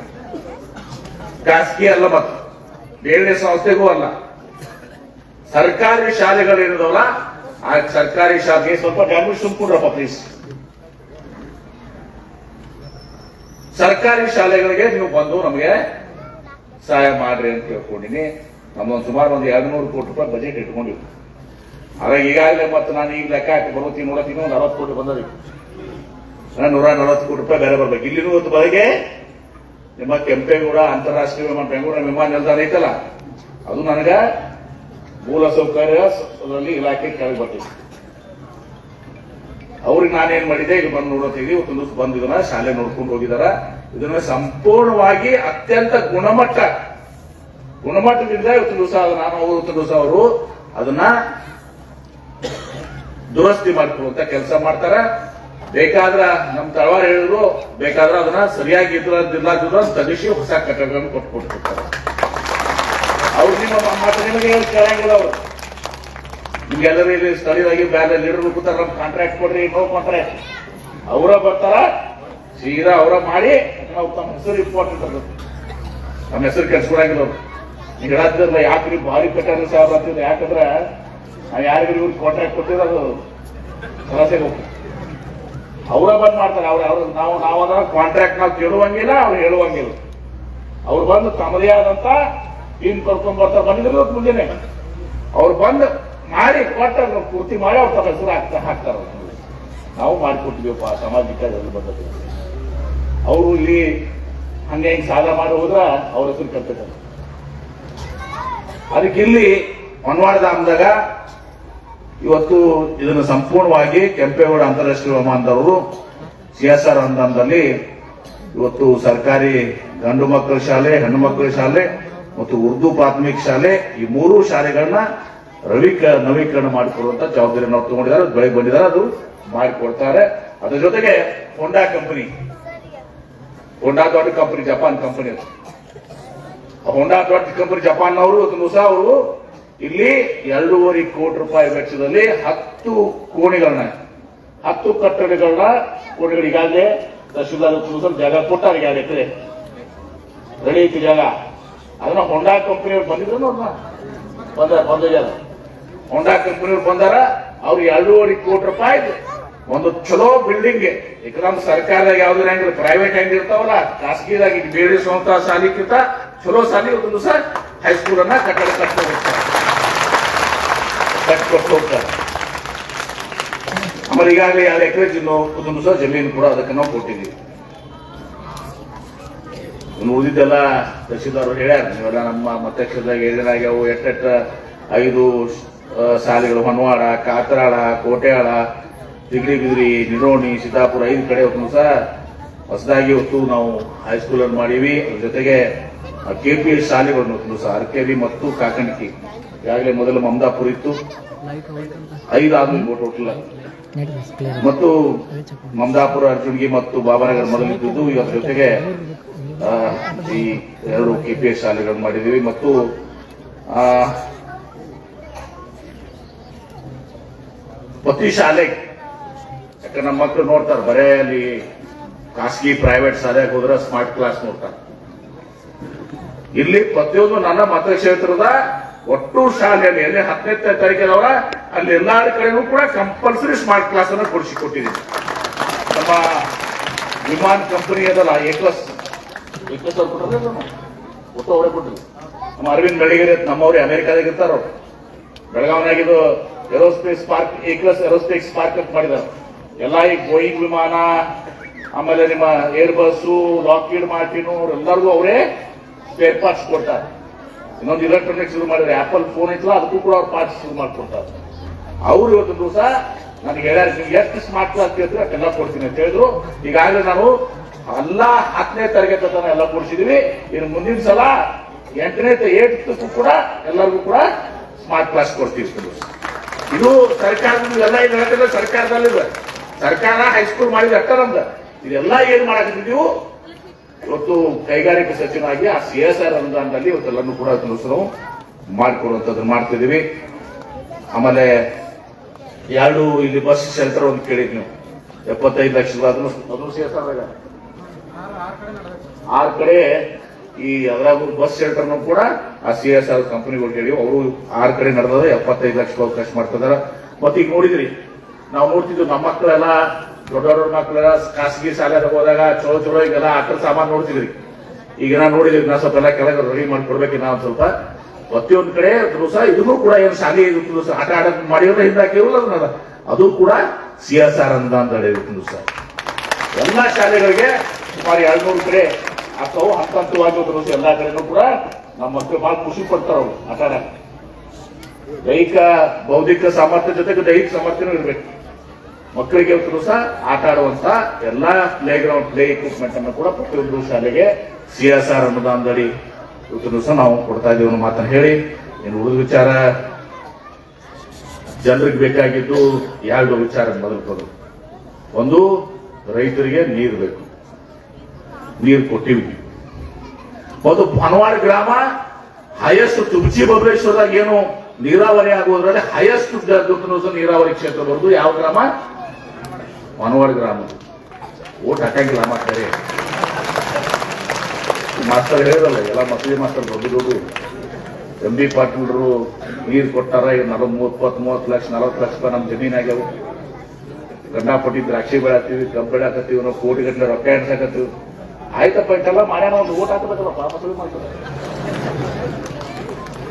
ಖಾಸಗಿ ಅಲ್ಲ ಮತ್ತು ಬೇರೆ ಸಂಸ್ಥೆಗೂ ಅಲ್ಲ. ಸರ್ಕಾರಿ ಶಾಲೆಗಳು ಏನಿದಾವಲ್ಲ ಆ ಸರ್ಕಾರಿ ಶಾಲೆಗೆ ಸ್ವಲ್ಪ ಡ್ಯಾಮೇಜ್ ತುಂಬಿಕೊಡ್ರಪ್ಪ ಪ್ಲೀಸ್ ಸರ್ಕಾರಿ ಶಾಲೆಗಳಿಗೆ ನೀವು ಬಂದು ನಮಗೆ ಸಹಾಯ ಮಾಡ್ರಿ ಅಂತ ಕೇಳ್ಕೊಂಡಿನಿ ನಮ್ಮೊಂದು ಸುಮಾರು ಒಂದು ಎರಡು ನೂರು ಕೋಟಿ ರೂಪಾಯಿ ಬಜೆಟ್ ಇಟ್ಕೊಂಡಿವಿ. ಅವಾಗ ಈಗಾಗಲೇ ಮತ್ತೆ ನಾನು ಈಗ ಲೆಕ್ಕ ಹಾಕಿ ಬರುತ್ತೀನಿ ನೋಡತ್ತೀನಿ ಒಂದು ಅರವತ್ತು ಕೋಟಿ ಬಂದದಿ. ನೂರ ನಲವತ್ತು ಕೋಟಿ ರೂಪಾಯಿ ಬೇರೆ ಬರ್ಬೇಕು. ಇಲ್ಲಿ ಇವತ್ತು ಬರಗೆ ನಿಮ್ಮ ಕೆಂಪೇಗೌಡ ಅಂತಾರಾಷ್ಟ್ರೀಯ ವಿಮಾನ ಬೆಂಗಳೂರಿನ ವಿಮಾನ ನಿಲ್ದಾಣ ಐತಲ್ಲ, ಅದು ನನಗ ಮೂಲ ಸೌಕರ್ಯ ಇಲಾಖೆ ಕೆಳಗೆ ಬರ್ತೀವಿ ಅವ್ರಿಗೆ ನಾನೇನ್ ಮಾಡಿದೆ ಇಲ್ಲಿ ಬಂದು ನೋಡೋತೀವಿ ಒಂದು ದಿವಸ ಇದನ್ನ ಶಾಲೆ ನೋಡ್ಕೊಂಡು ಹೋಗಿದಾರ. ಇದನ್ನ ಸಂಪೂರ್ಣವಾಗಿ ಅತ್ಯಂತ ಗುಣಮಟ್ಟ, ಗುಣಮಟ್ಟದಿಂದ ಇವತ್ತು ದಿವಸ ನಾನು ಅವತ್ತು ದಿವಸ ಅವರು ಅದನ್ನ ದುರಸ್ತಿ ಮಾಡ್ಕೊಳ್ಳುವಂತ ಕೆಲಸ ಮಾಡ್ತಾರ. ಬೇಕಾದ್ರ ನಮ್ ತಳವಾರ ಹೇಳಿದ್ರು, ಬೇಕಾದ್ರೆ ಅದನ್ನ ಸರಿಯಾಗಿ ಇದ್ರ ತೆಗಿಸಿ ಹೊಸ ಕಟ್ಟಡಗಳನ್ನು ಕೊಟ್ಕೊಡ್ತಿರ್ತಾರೆ ಅವ್ರು ನಿಮ್ಮ ಮಾತು ನಿಮಗೆ ಕೇಳಂಗಿಲ್ಲ ಅವರು. ನಿಮ್ಗೆಲ್ಲರೂ ಇಲ್ಲಿ ಸ್ಥಳೀಯರಾಗಿ ಬೇರೆ ಲೀಡರ್ ಕೂತಾರ ನಮ್ ಕಾಂಟ್ರಾಕ್ಟ್ ಕೊಡ್ರಿ ನೋ ಕಾಂಟ್ರಾಕ್ಟ್ ಅವರ ಬರ್ತಾರ, ಸೀದಾ ಅವರ ಮಾಡಿ ನಾವು ತಮ್ಮ ಹೆಸರು ಇಂಪಾರ್ಟೆಂಟ್ ಅದು ನಮ್ಮ ಹೆಸರು ಕೆಲ್ಸ್ಕೊಡಂಗಿಲ್ಲ ಅವ್ರು. ಈಗ ಹೇಳತ್ತಿರಲ್ಲ ಯಾಕ್ರಿ ಭಾರಿ ಕಟ್ಟಾರ ಸಾಹೇಬ್ ಯಾಕಂದ್ರೆ ನಾವು ಯಾರಿಗೂ ಕಾಂಟ್ರಾಕ್ಟ್ ಕೊಟ್ಟಿದ್ರೆ ಅದು. ಸಮಸ್ಯೆ ಹೋಗ್ತದೆ ಅವರ ಬಂದ್ ಮಾಡ್ತಾರೆ, ಅವ್ರ ಅವ್ರ ನಾವು ನಾವು ಅದರ ಕಾಂಟ್ರಾಕ್ಟ್ ನಾವು ಕೇಳುವಂಗಿಲ್ಲ, ಅವ್ರು ಹೇಳುವಂಗಿಲ್ಲ. ಅವ್ರು ಬಂದು ತಮ್ಮದೇ ಆದಂತ ಟೀಮ್ ಕರ್ಕೊಂಡ್ ಬರ್ತಾರೆ ಬಂದಿದ್ರು, ಮುಂಜಾನೆ. ಅವ್ರು ಬಂದು ಮಾಡಿ ಕೊಟ್ಟ ಪೂರ್ತಿ ಮಾಡಿ ಅವ್ರ ತಮ್ಮ ಹೆಸರು ಹಾಕ್ತಾ ಹಾಕ್ತಾರ ನಾವು ಮಾಡಿಕೊಟ್ಟಿದ್ದೀವಪ್ಪ, ಸಮಾಜಿಕ ಬಂದದ್ದು. ಅವರು ಇಲ್ಲಿ ಹಂಗೆ ಹಿಂಗೆ ಸಾಲ ಮಾಡಿ ಹೋದ್ರ ಅವ್ರ ಹೆಸರು ಕರ್ತೈತೆ ಅದಕ್ಕೆ ಇಲ್ಲಿ ಹೊನ್ವಾಡಧಾಮದಾಗ ಇವತ್ತು ಇದನ್ನು ಸಂಪೂರ್ಣವಾಗಿ ಕೆಂಪೇಗೌಡ ಅಂತಾರಾಷ್ಟ್ರೀಯ ವಿಮಾನದವರು ಸಿ ಎಸ್ ಆರ್ ಅನುದಾನದಲ್ಲಿ ಇವತ್ತು ಸರ್ಕಾರಿ ಗಂಡು ಮಕ್ಕಳ ಶಾಲೆ, ಹೆಣ್ಣು ಮಕ್ಕಳ ಶಾಲೆ ಮತ್ತು ಉರ್ದು ಪ್ರಾಥಮಿಕ ಶಾಲೆ ಈ ಮೂರು ಶಾಲೆಗಳನ್ನ ರವಿಕ, ನವೀಕರಣ ಮಾಡಿಕೊಡುವಂತ ಜವಾಬ್ದಾರಿ ನಾವು ತಗೊಂಡಿದ್ದಾರೆ ಬೆಳೆ ಬಂದಿದ್ದಾರೆ, ಅದು ಮಾಡಿಕೊಡ್ತಾರೆ. ಅದ್ರ ಜೊತೆಗೆ ಹೊಂಡಾ ಕಂಪನಿ ಹೊಂಡಾ ದೊಡ್ಡ ಕಂಪನಿ ಜಪಾನ್ ಕಂಪನಿ ಅದು. ಹೊಂಡಾ ದೊಡ್ಡ ಕಂಪನಿ ಜಪಾನ್ನವರು ಅದನ್ನು ಸಹ ಅವರು ಇಲ್ಲಿ ಎರಡೂವರೆ ಕೋಟಿ ರೂಪಾಯಿ ವೆಚ್ಚದಲ್ಲಿ ಹತ್ತು ಕೋಣೆಗಳನ್ನ, ಹತ್ತು ಕಟ್ಟಡಗಳನ್ನ ಕೋಣೆಗಳು ಈಗಾಗಲೇ ತಹಶೀಲ್ದಾರ್ ಜಾಗ ಕೊಟ್ಟಾರೆ ಈಗಾಗಲೇ ರೆಡಿ ಜಾಗ. ಅದನ್ನ ಹೊಂಡಾ ಕಂಪನಿಯವ್ರು ಬಂದಿದ್ರು ಅವ್ರನ್ನ ಬಂದ ಬಂದಿದ್ದಾರೆ ಹೊಂಡಾ ಕಂಪನಿಯವ್ರು ಬಂದಾರ, ಅವ್ರು ಎರಡೂವರೆ ಕೋಟಿ ರೂಪಾಯಿ ಒಂದು ಚಲೋ ಬಿಲ್ಡಿಂಗ್ ನಮ್ಮ ಸರ್ಕಾರದಾಗ ಯಾವ್ದು ಹೆಂಗ್ ಪ್ರೈವೇಟ್ ಹೆಂಗ್ ಇರ್ತಾವಲ್ಲ, ಖಾಸಗಿದಾಗ ಈಗ ಬೇರೆ ಸ್ವಂತ ಸಾಲಿಕ್ಕಿಂತ ಚಲೋ ಸಾಲಿ ಒಂದು ಸರ್? ಹೈಸ್ಕೂಲ್ ಅನ್ನ ಕಟ್ಟಡ ಕಟ್ಟಿ ಹೋಗ್ತಾರೆ. ಆಮೇಲೆ ಈಗಾಗಲೇ ಎರಡು ಎಕರೆ ಜಿನ್ನು ಒಂದು ಸರ್, ಜಮೀನು ಕೂಡ ಅದಕ್ಕೆ ನಾವು ಕೊಟ್ಟಿದ್ದೀವಿ. ಉಳಿದಿದ್ದೆಲ್ಲ ತಹಶೀಲ್ದಾರ್ ಹೇಳ್ಯಾರ ನೀವೆಲ್ಲ ನಮ್ಮ ಮತಕ್ಷೇತ್ರದಾಗ ಏನೇನಾಗ್ಯಾವು ಎಟ್ಟೆಟ್ಟ ಐದು ಶಾಲೆಗಳು ಹೊನ್ವಾಡ ಕಾತರಾಳ ಕೋಟೆಯಾಳ ತಿಗಡಿ ಬಿದ್ರಿ ನಿರೋಣಿ ಸೀತಾಪುರ ಐದು ಕಡೆ ಒಂದು ಸಹ ಹೊಸದಾಗಿ ಹೊತ್ತು ನಾವು ಹೈಸ್ಕೂಲ್ ಅನ್ನು ಮಾಡೀವಿ. ಅದ್ರ ಜೊತೆಗೆ ಕೆ ಪಿ ಎಸ್ ಶಾಲೆಗಳನ್ನು ಹೊತ್ತು ಸಹ ಅರ್ಕೇರಿ ಮತ್ತು ಕಾಕಣಿಕಿ. ಈಗಾಗಲೇ ಮೊದಲು ಮಮದಾಪುರ ಇತ್ತು. ಐದು ಆದ್ಮೇಲೆ ಟೋಟಲ್ ಮತ್ತು ಮಮದಾಪುರ ಅರ್ಜುನ್ಗಿ ಮತ್ತು ಬಾಬಾನಗರ್ ಮೊದಲಿದ್ದು ಇವರ ಜೊತೆಗೆ ಈ ಎರಡು ಕೆಪಿಎಸ್ ಶಾಲೆಗಳನ್ನು ಮಾಡಿದ್ದೀವಿ ಮತ್ತು ಪ್ರತಿ ಶಾಲೆ, ಯಾಕಂದ್ರೆ ನಮ್ಮ ಮಕ್ಕಳು ನೋಡ್ತಾರೆ, ಬರೇ ಅಲ್ಲಿ ಖಾಸಗಿ ಪ್ರೈವೇಟ್ ಶಾಲೆಗೆ ಹೋದ್ರೆ ಸ್ಮಾರ್ಟ್ ಕ್ಲಾಸ್ ನೋಡ್ತಾರೆ. ಇಲ್ಲಿ ಪ್ರತಿಯೊಂದು ನನ್ನ ಮತಕ್ಷೇತ್ರದ ಒಟ್ಟು ಶಾಲೆಯಲ್ಲಿ, ಎಲ್ಲಿ ಹತ್ತನೇ ತಾರೀಕಿನವರ ಅಲ್ಲಿ ಎಲ್ಲಾ ಕಡೆನೂ ಕೂಡ ಕಂಪಲ್ಸರಿ ಸ್ಮಾರ್ಟ್ ಕ್ಲಾಸ್ ಅನ್ನು ಕೊಡಿಸಿಕೊಟ್ಟಿದ್ದೀನಿ ನಮ್ಮ ವಿಮಾನ್ ಕಂಪನಿ ಅದಲ್ಲ ಏಕ್ಲಸ್ ಏಕ್ಲಸ್ ಅವ್ರು ನಮ್ಮ ಅರವಿಂದ್ ಬೆಳಗೆರೆ ನಮ್ಮವ್ರೆ ಅಮೆರಿಕಾದಾಗ ಇರ್ತಾರ? ಬೆಳಗಾವಿನಾಗಿದ್ದು ಏರೋಸ್ಪೇಸ್ ಪಾರ್ಕ್ ಏಕ್ಲಸ್ ಏರೋಸ್ಪೇಸ್ ಪಾರ್ಕ್ ಅಂತ ಮಾಡಿದಾರೆ ಎಲ್ಲ ಈ ಬೋಯಿಂಗ್ ವಿಮಾನ, ಆಮೇಲೆ ನಿಮ್ಮ ಏರ್ ಬಸ್ಸು ಲಾಕಿಡ್ ಮಾರ್ಟಿನು ಎಲ್ಲರಿಗೂ ಅವರೇ ಸ್ಪೇರ್ ಪಾರ್ಟ್ಸ್ ಕೊಡ್ತಾರೆ. ಇನ್ನೊಂದು ಇಲೆಕ್ಟ್ರಾನಿಕ್ಸ್ ಶುರು ಮಾಡಿದ್ರೆ ಆಪಲ್ ಫೋನ್ ಐತಲ್ಲ, ಅದಕ್ಕೂ ಕೂಡ ಅವ್ರು ಪಾರ್ಟ್ಸ್ ಶುರು ಮಾಡ್ಕೊಡ್ತಾರೆ. ಅವ್ರು ಇವತ್ತು ದಿವಸ ನನಗೆ ಹೇಳ್ಯಾರ ಎಷ್ಟು ಸ್ಮಾರ್ಟ್ ಕ್ಲಾಸ್ ಕೇಳಿದ್ರೆ ಅದೆಲ್ಲ ಕೊಡ್ತೀನಿ ಅಂತ ಹೇಳಿದ್ರು. ಈಗಾಗಲೇ ನಾನು ಎಲ್ಲ ಹತ್ತನೇ ತರಗತಿ ತನಕ ಎಲ್ಲ ಕೊಡಿಸಿದೀವಿ ಇನ್ನು ಮುಂದಿನ ಸಲ ಎಂಟನೇ ಏಟ್ಗೂ ಕೂಡ ಎಲ್ಲರಿಗೂ ಕೂಡ ಸ್ಮಾರ್ಟ್ ಕ್ಲಾಸ್ ಕೊಡ್ತೀವಿ ಇದು ಸರ್ಕಾರದಿಂದ ಎಲ್ಲ ಇದು ಹೇಳ್ತಿಲ್ಲ ಸರ್ಕಾರದಲ್ಲಿದೆ. ಸರ್ಕಾರ ಹೈಸ್ಕೂಲ್ ಮಾಡಿದ ಅಷ್ಟ ನಮ್ದು. ಇದೆಲ್ಲ ಏನ್ ಮಾಡಾಕಿದ್ದೀವಿ ಇವತ್ತು ಕೈಗಾರಿಕೆ ಸಚಿವ ಆಗಿ ಆ ಸಿ ಎಸ್ ಆರ್ ಅನುದಾನದಲ್ಲಿ ಇವತ್ತೆಲ್ಲನೂ ಕೂಡ ನಾವು ಮಾಡಿಕೊಡುವಂಥದ್ದು ಮಾಡ್ತಿದ್ದೀವಿ. ಆಮೇಲೆ ಎರಡು ಇಲ್ಲಿ ಬಸ್ ಸೆಂಟರ್ ಒಂದು ಕೇಳಿದ್ ನೀವು ಎಪ್ಪತ್ತೈದು ಲಕ್ಷದ ಅದನ್ನು ಸಿ ಎಸ್ ಆರ್ ಆರ್ ಕಡೆ ಈ ಅದ್ರಾಗ ಬಸ್ ಶೆಲ್ಟರ್ ಕೂಡ ಆ ಸಿ ಎಸ್ ಆರ್ ಕಂಪನಿಗಳು ಕೇಳಿ ಅವರು ಆರ್ ಕಡೆ ನಡೆದ ಎಪ್ಪತ್ತೈದು ಲಕ್ಷ ರೂಪಾಯಿ ಖರ್ಚು ಮಾಡ್ತಿದಾರ. ಮತ್ತೆ ಈಗ ನೋಡಿದ್ರಿ, ನಾವು ನೋಡ್ತಿದ್ವಿ ನಮ್ಮ ಮಕ್ಕಳೆಲ್ಲ ದೊಡ್ಡ ದೊಡ್ಡ ಮಕ್ಕಳೆಲ್ಲ ಖಾಸಗಿ ಶಾಲೆಗೆ ಹೋದಾಗ ಚಲೋ ಚಲೋ ಈಗೆಲ್ಲ ಆಟದ ಸಾಮಾನು ನೋಡ್ತಿದ್ರಿ. ಈಗ ನಾ ನೋಡಿದ್ರಿ ನಾ ಸ್ವಲ್ಪ ಎಲ್ಲ ಕೆಳಗೆ ರೆಡಿ ಮಾಡಿ ಕೊಡ್ಬೇಕು ನಾವು ಸ್ವಲ್ಪ. ಪ್ರತಿಯೊಂದು ಕಡೆ ದಿವಸ ಇದನ್ನು ಕೂಡ ಏನು ಶಾಲೆ ದಿವಸ ಆಟ ಆಡಕ್ ಮಾಡಿದ್ರೆ ಹಿಂದಾಕಿರಲ್ಲ ಅದನ್ನ ಅದು. ಕೂಡ ಸಿ ಎಸ್ ಆರ್ ಅನುದಾನ ದಿವಸ ಎಲ್ಲ ಶಾಲೆಗಳಿಗೆ ಸುಮಾರು ಎರಡ್ನೂರು ಕಡೆ ಆಗ್ತಾವ ಹಂತ ಹಂತವಾಗಿ ಎಲ್ಲಾ ಕಡೆನೂ ಕೂಡ ನಮ್ಮ ಮಕ್ಕಳು ಬಹಳ ಖುಷಿ ಪಡ್ತಾರ ಅವ್ರು ಆಟ ದೈಹಿಕ, ಬೌದ್ಧಿಕ ಸಾಮರ್ಥ್ಯ ಜೊತೆಗೆ ದೈಹಿಕ ಸಾಮರ್ಥ್ಯನೂ ಇರ್ಬೇಕು. ಮಕ್ಕಳಿಗೆ ದಿವಸ ಆಟ ಆಡುವಂತ ಎಲ್ಲಾ ಪ್ಲೇ ಗ್ರೌಂಡ್ ಪ್ಲೇ ಇಕ್ವಿಪ್ಮೆಂಟ್ ಅನ್ನು ಕೂಡ ಪ್ರತಿಯೊಂದು ಶಾಲೆಗೆ ಸಿ ಎಸ್ ಆರ್ ಅನುದಾನದಡಿ ಇವತ್ತು ದಿವಸ ನಾವು ಕೊಡ್ತಾ ಇದ್ದೀವಿ ಅನ್ನೋ ಮಾತನ್ನು ಹೇಳಿ. ಇನ್ನು ಉಳಿದ ವಿಚಾರ, ಜನರಿಗೆ ಬೇಕಾಗಿದ್ದು ಎರಡು ವಿಚಾರ ಮೊದಲು ಒಂದು, ರೈತರಿಗೆ ನೀರು ಬೇಕು. ನೀರು ಕೊಟ್ಟಿವಿ. ಒಂದು ಹೊನವಾಡ ಗ್ರಾಮ, ಹೈಯೆಸ್ಟ್ ತುಮಚಿ ಬಬಲೇಶ್ವರದಾಗ ಏನು ನೀರಾವರಿ ಆಗುವುದರಲ್ಲಿ ಹೈಯೆಸ್ಟ್ ನೀರಾವರಿ ಕ್ಷೇತ್ರ ಬರುದು ಯಾವ ಗ್ರಾಮ? ಮನವಾಡ ಗ್ರಾಮ. ಓಟ್ ಹಾಕಂಗಿಲ್ಲ ಮಾಸ್ಟರೇ. ಮಾಸ್ತರ್ ಹೇಳಿರಲ್ಲ ಎಲ್ಲ ಮಕ್ಕಳಿಗೆ ಮಾಸ್ತರ್ ದೊಡ್ಡ ದೊಡ್ಡ ಎಂ ಬಿ ಪಾಟೀಲ್ರು ನೀರು ಕೊಟ್ಟಾರ ಈಗ ನಲವತ್ ಮೂವತ್ ಮೂವತ್ತು ಲಕ್ಷ, ನಲವತ್ತು ಲಕ್ಷ ರೂಪಾಯಿ ನಮ್ಮ ಜಮೀನ್ ಆಗ್ಯಾವ. ಗಂಡಾಪಟ್ಟಿ ದ್ರಾಕ್ಷಿ ಬೆಳಾತೀವಿ ಕಬ್ಬು ಬೆಳಾಕತ್ತೀವಿ ನಾವು ಕೋಟಿ ಗಟ್ಟಲೆ ರೊಕ್ಕ ಎಣ್ಸಾಕತ್ತೀವಿ. ಆಯ್ತಪ್ಪ ಇಟ್ಟಲ್ಲ ಮಾಡ್ಯಾನ ಒಂದು ಊಟ ಹಾಕಬೇಕಲ್ಲ ಪಾಪ ಸುಳ್ಳು ಮಾಡ್ತಾರೆ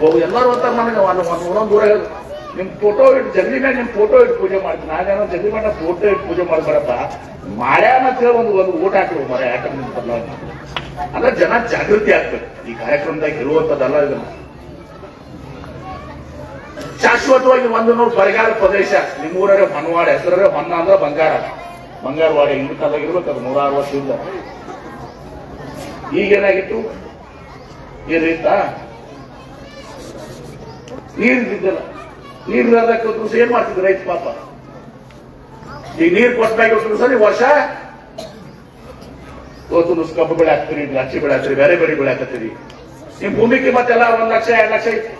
ಹೋಗು ಎಲ್ಲರೂ ಅಂತಾರೆ ನನಗೆ ಒಂದು ಒಂದು ಊರ ನಿಮ್ಮ ನಿಮ್ ಫೋಟೋ ಇಟ್ಟು, ಜಗಲಿ ಮೇಲೆ ನಿಮ್ ಫೋಟೋ ಇಟ್ಟು ಪೂಜೆ ಮಾಡ್ತೀನಿ. ನಾನೇನೋ ಜಗಲಿ ಮೇಲೆ ಫೋಟೋ ಇಟ್ಟು ಪೂಜೆ ಮಾಡ್ಬಾರಪ್ಪ ಮಾಡ್ಯಾನ ಅಂತ ಹೇಳಿ, ಒಂದು ಒಂದು ಊಟ ಹಾಕಿರು ಮರ ಯಾಕಂದ್ರೆ ನಿಮ್ ಬದಲಾವಣೆ ಅಂದ್ರೆ ಜನ ಜಾಗೃತಿ ಆಗ್ಬೇಕು. ಈ ಕಾರ್ಯಕ್ರಮದಾಗ ಇರುವಂತದ್ದಲ್ಲ ಇದನ್ನ. ಶಾಶ್ವತವಾಗಿ ಒಂದು ನೂರು ಬರಗಾಲ ಪ್ರದೇಶ. ನಿಮ್ಮೂರೇ ಮನ್ವಾಡ, ಹೆಸರೇ ಮನ್ನ ಅಂದ್ರೆ ಬಂಗಾರ. ಬಂಗಾರವಾಡಿ ಹಿಂದಿನ ಕಾಲದಾಗ ಇರ್ಬೇಕು, ಅದು ನೂರಾರು ವರ್ಷದಿಂದ. ಈಗೇನಾಗಿತ್ತು? ನೀರಿತ್ತಾ ನೀರಿದ್ದಿದ್ದಲ್ಲ ನೀರು ಇಲ್ಲದಕ್ಕೆ ಏನ್ ಮಾಡ್ತಿದ್ರು ರೈತ ಪಾಪ? ಈಗ ನೀರು ಕೊಟ್ಟಾಗ ಸರಿ ವರ್ಷ? ನೀವು ಕಬ್ಬು ಬೆಳೆ ಹಾಕ್ತೀರಿ ದ್ರಾಕ್ಷಿ ಬೆಳೆ ಹಾಕ್ತೀರಿ, ಬೇರೆ ಬೆಳೆ ಬೆಳೆ ಹಾಕತ್ತೀರಿ. ನಿಮ್ ಭೂಮಿಗೆ ಮತ್ತೆಲ್ಲ ಒಂದ್ ಲಕ್ಷ, ಎರಡ್ ಲಕ್ಷ ಐತಿ.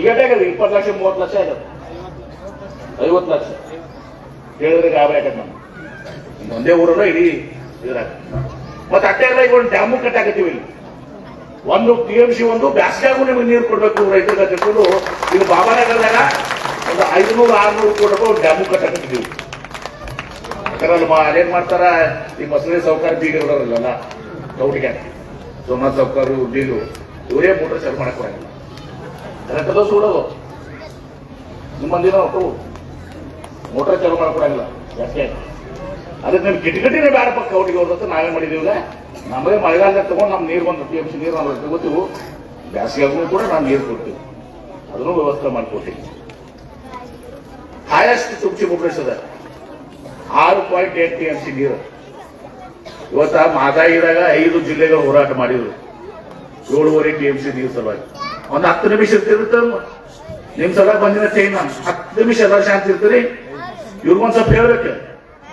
ಈಗ ಬೇಕಲ್ಲ ಇಪ್ಪತ್ತು ಲಕ್ಷ, ಮೂವತ್ತು ಲಕ್ಷ ಇದೆ ಐವತ್ತು ಲಕ್ಷ. ಹೇಳಿದ್ರೆ ಗಾಬರಿ ಆಗತ್ತೆ ನಾನು ಒಂದೇ ಊರಲ್ಲ ಇಡೀ ಇದ್ರಾಗ ಮತ್ತೆ ಅಟ್ಟೆ ಎಲ್ಲ ಈಗ ಒಂದು ಡ್ಯಾಮು ಕಟ್ಟಾಕತ್ತೀವಿ ಇಲ್ಲಿ. ಒಂದು ಟಿ ಎಂ ಸಿ ಒಂದು ಬ್ಯಾಸ್ಗ್ಯಾಗು ನಿಮಗೆ ನೀರು ಕೊಡ್ಬೇಕು ರೈತರಿಗೆ ತಿಳ್ಕೊಂಡು ಇಲ್ಲಿ ಬಾಬಾನಗರದಾಗ ಒಂದು ಐದುನೂರು, ಆರ್ನೂರು ಕೋಟಿ ರೂಪಾಯಿ ಒಂದು ಡ್ಯಾಮು ಕಟ್ಟಾಕತ್ತೀವಿ ಯಾಕಂದ್ರೆ ಅದೇನ್ ಮಾಡ್ತಾರ, ಈ ಮಸೂರಿ ಸೌಕಾರ ಬೀಗರಲ್ಲ ಗೌಟಿಗೆ ಸೋಮನಾಥ್ ಸೌಕರ್ ಬೀಗರು ಇವರೇ ಮೋಟರ್ ಚಾಲು ಮಾಡಕ್ ಬರಂಗಿಲ್ಲ ಕರೆಕ್ಟದ ಸುಡೋದು ನಿಮ್ಮ ಮಂದಿನ ಒಟ್ಟು ಮೋಟರ್ ಚಾಲು ಮಾಡಕ್ ಬರಂಗಿಲ್ಲ ಯಾಕೆ ಅದಕ್ಕೆ ನೀವು ಕಿಟಕಿಟಿನೇ ಬೇಡ ಪಕ್ಕ ಅವ್ರಿಗೆ ಹೋದಂತ ನಾವೇ ಮಾಡಿದೀವಿ ನಮಗೆ ಮಳೆಗಾಲದಾಗ ತಗೊಂಡು ನಮ್ಮ ನೀರು ಬಂದು ಟಿ ಎಂ ಸಿ ನೀರು ನಾವು ತಗೋತೀವಿ ಬ್ಯಾಸಿಗೆಗೂ ಕೂಡ ನಾವು ನೀರು ಕೊಡ್ತೀವಿ. ಅದನ್ನು ವ್ಯವಸ್ಥೆ ಮಾಡಿಕೊಟ್ಟಿವಿ ಹೈಯೆಸ್ಟ್ ತುಮಚಿ ಮುಬ್ರೇಶದ ಆರು point eight T M C ನೀರು. ಇವತ್ತ ಮಾತಾಗಿದಾಗ ಐದು ಜಿಲ್ಲೆಗಳು ಹೋರಾಟ ಮಾಡಿದ್ರು. ಏಳುವರೆ ಟಿ ಎಂ ಸಿ ನೀರು ಸಲುವಾಗಿ. ಒಂದು ಹತ್ತು ನಿಮಿಷ ಇರ್ತಿರುತ್ತೆ ನಿಮ್ ಸಲ ಬಂದಿನ ಚೈನ್ ಹತ್ತು ನಿಮಿಷ ಎಲ್ಲ ಶಾಂತಿ ಇರ್ತೀರಿ? ಇವ್ರಿಗೊಂದ್ ಸ್ವಲ್ಪ ಹೇಳ್ಬೇಕು.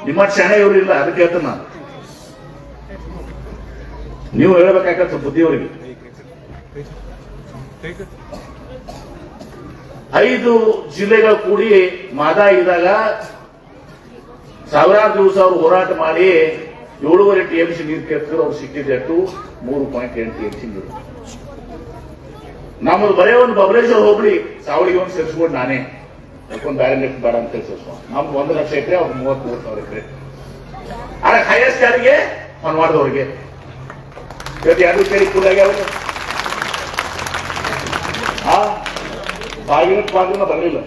ನಿಮ್ಮ ಶಾಣೆ ಇವ್ರು ಇಲ್ಲ ಅದಕ್ಕೆ ಹೇಳ್ತೇನೆ ನಾನು. ನೀವು ಹೇಳ್ಬೇಕಾಗತ್ತೆ ಬುದ್ಧಿಯವರಿಗೆ ಐದು ಜಿಲ್ಲೆಗಳು ಕೂಡಿ ಮಾದಾಯಿದಾಗ ಸಾವಿರಾರು ದಿವಸ ಅವರು ಹೋರಾಟ ಮಾಡಿ ಏಳುವರೆ ಟಿ ಎಂ ಸಿ ನೀರು ಕೇಳ್ತಾರೆ ಅವ್ರು ಸಿಕ್ಕಿದ್ದೆಟ್ಟು ಮೂರು ಪಾಯಿಂಟ್ ಎಂಟು ಟಿ ಎಂ ಸಿ ನೀರು. ನಮ್ಮದು ಬರೇ ಒಂದು ಬಬಲೇಶ್ವರ ಹೋಗ್ಲಿ ಸಾವಳಿಗೆ ಒಂದು ಸೇರಿಸ್ಕೊಂಡು ನಾನೇ. ಯಾಕೊಂದು ಬ್ಯಾರೆ ಲಿಫ್ಟ್ ಬೇಡ ಅಂತ ಸೇರಿಸ್ಕೊಂಡು ನಮ್ದು ಒಂದು ಲಕ್ಷ ಎಕರೆ ಅವ್ರು ಮೂವತ್ತ್ ಮೂರು ಸಾವಿರ ಎಕರೆ ಆದ್ರೆ ಹೈಯೆಸ್ಟ್ ಯಾರಿಗೆ? ಮನ್ವಾಡದವ್ರಿಗೆ ಇವತ್ತು ಎರಡು ಕೇಳಿ ಕೂಡ ಆಗ್ಯಾವ ಹಾ ಬಾಗಿನ ಬಾಗಿನ ಬರಲಿಲ್ಲ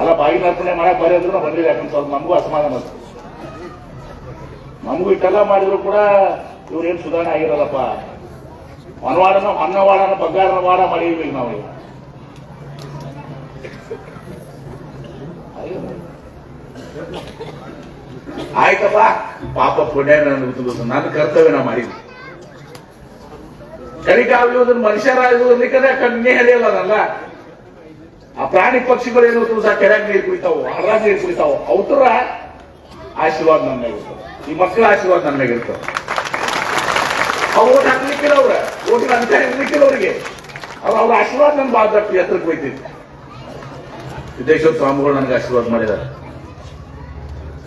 ಅಲ್ಲ ಬಾಗಿನ ಅರ್ಪಣೆ ಮಾಡಕ್ ಬರೀ ಅಂದ್ರೂ ಬಂದಿಲ್ಲ, ಯಾಕಂದ್ರೆ ಸ್ವಲ್ಪ ನಮಗೂ ಅಸಮಾಧಾನ ಅದು ನಮಗೂ ಇಷ್ಟೆಲ್ಲ ಮಾಡಿದ್ರು ಕೂಡ ಇವ್ರೇನು ಸುಧಾರಣೆ ಆಗಿರಲ್ಲಪ್ಪ. ಮನವಾಡನ ಅನ್ನವಾಡನ ಬಂಗಾರನ ವಾಡ ಮಾಡಿದ್ವಿ ನಾವು ಆಯ್ತಪ್ಪ, ಪಾಪ ಪುಣ್ಯ ನನ್ನ ನನ್ನ ಕರ್ತವ್ಯ, ನಾ ಮಾಡಿದ್ವಿ ಕರಿಕಾವಲಿ ಒಂದು ಮನುಷ್ಯರಾಗಿರ್ಲಿಕ್ಕೆ ಕಣ್ಣೇ ಹೇಳಿಲ್ಲ ನಲ್ಲ ಆ ಪ್ರಾಣಿ ಪಕ್ಷಿಗಳು ಏನು ಸಹ ಕೆರೆಯಾಗ ನೀರು ಕುಡಿತಾವು ಹರ್ರಾಗ ನೀರು ಕುಡಿತಾವು ಅವತರ ಆಶೀರ್ವಾದ ನನ್ನ ಈ ಮಕ್ಕಳ ಆಶೀರ್ವಾದ ನನ್ನ ಮ್ಯಾಗ ಇರ್ತದೆ. ಅವ್ರು ಓಟ್ ಹಾಕ್ಲಿಕ್ಕಿಲ್ಲ ಅವ್ರ, ಓಟಿನ ಅಧಿಕಾರ ಇರ್ಲಿಕ್ಕಿಲ್ಲ ಅವ್ರಿಗೆ. ಅವ್ರ ಅವ್ರ ಆಶೀರ್ವಾದ ನನ್ನ ದಟ್ಟ ಎತ್ತರಕ್ಕೆ ಹೋಯ್ತಿದ್ದೆ ಸಿದ್ದೇಶ್ವರ ಸ್ವಾಮಿಗಳು ನನಗೆ ಆಶೀರ್ವಾದ ಮಾಡಿದ್ದಾರೆ.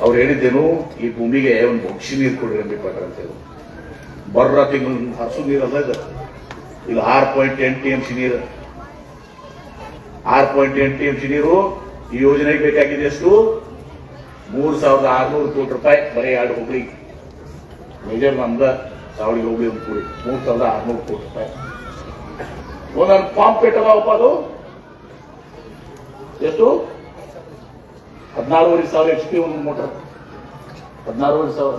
ಅವ್ರು ಹೇಳಿದ್ದೇನು, ಈ ಭೂಮಿಗೆ ಒಂದು ಭಕ್ಷಿ ನೀರು ಕೊಡ್ರಿ ಅಂಬಿ ಪಟ್ರ ಅಂತ ಹೇಳಿ ಬರ್ರ ತಿಂಗಳು ಹಸು ನೀರಲ್ಲ ಇದು? ಇದು ಆರು ಪಾಯಿಂಟ್ ಎಂಟು ಟಿ ಎಂ ಸಿ ನೀರು. ಆರು ಪಾಯಿಂಟ್ ಎಂಟು ಟಿ ಎಂ ಸಿ ನೀರು, ಈ ಯೋಜನೆಗೆ ಬೇಕಾಗಿದೆ ಎಷ್ಟು? ಮೂರು ಸಾವಿರದ ಆರುನೂರು ಕೋಟಿ ರೂಪಾಯಿ ಬರೀ ಎರಡು ಹುಬ್ಳಿ. ಮೇಜರ್ ನಮ್ದ ಸಾವಿರ ಹುಬ್ಳಿ ಒಂದು ಕೂಡಿ ಮೂರು ಸಾವಿರದ ಆರುನೂರು ಕೋಟಿ ರೂಪಾಯಿ. ಒಂದೊಂದು ಪಾಂಪ್ ಪೇಟ್ ಅದಾವಪ್ಪ ಅದು? ಎಷ್ಟು? ಹದಿನಾರೂವರೆ ಸಾವಿರ ಎಚ್ ಪಿ ಒಂದು ಮೋಟರ್ ಹದಿನಾರೂವರೆ ಸಾವಿರ.